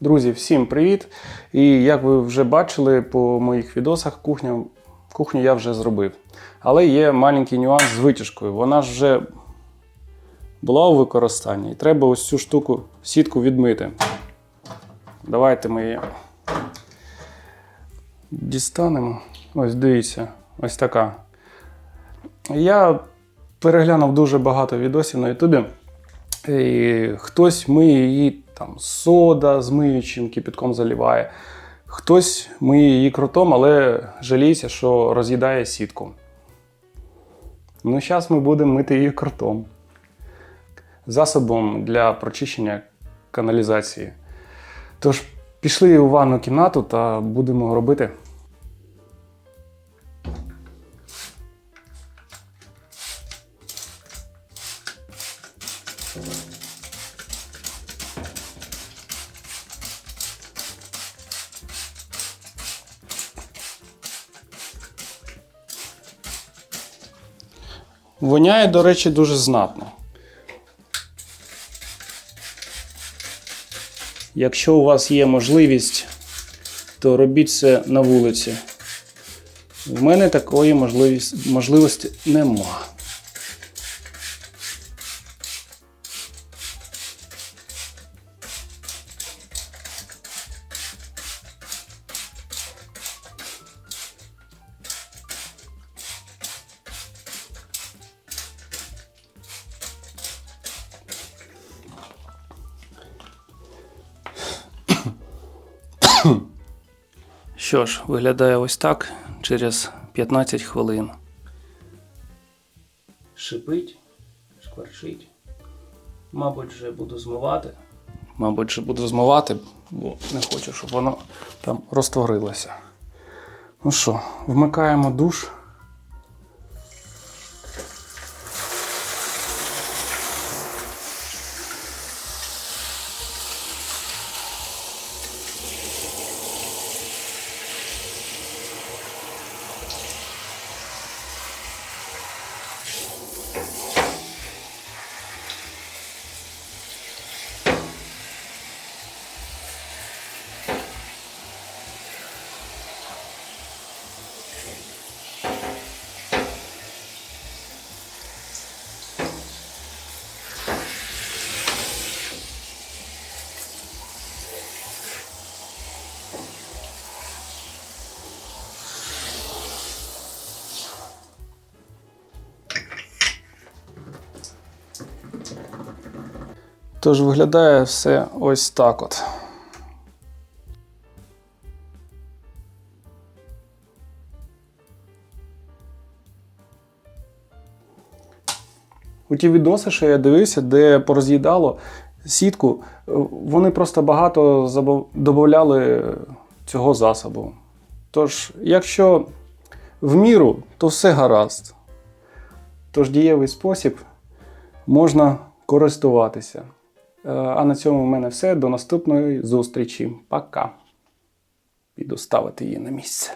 Друзі, всім привіт! І як ви вже бачили по моїх відосах, кухню, кухню я вже зробив. Але є маленький нюанс з витяжкою. Вона ж вже була у використанні, і треба ось цю штуку, сітку відмити. Давайте ми її дістанемо. Ось дивіться, ось така. Я переглянув дуже багато відосів на Ютубі. І хтось миє її там сода з миючим кипятком заливає. Хтось миє її крутом, але жаліється, що роз'їдає сітку. Ну, зараз ми будемо мити її крутом. Засобом для прочищення каналізації. Тож, пішли у ванну кімнату та будемо робити. Воняє, до речі, дуже знатно. Якщо у вас є можливість, то робіть це на вулиці. У мене такої можливості нема. Що ж, виглядає ось так через 15 хвилин. Шипить, шкварчить. Мабуть, вже буду змивати. Мабуть, вже буду змивати, бо не хочу, щоб воно там розтворилося. Ну що, вмикаємо душ. Тож виглядає все ось так от. У ті відоси, що я дивився, де пороз'їдало сітку, вони просто багато додавали цього засобу. Тож, якщо в міру, то все гаразд. Тож дієвий спосіб можна користуватися. Е, А на цьому в мене все. До наступної зустрічі. Пока. Піду ставити її на місце.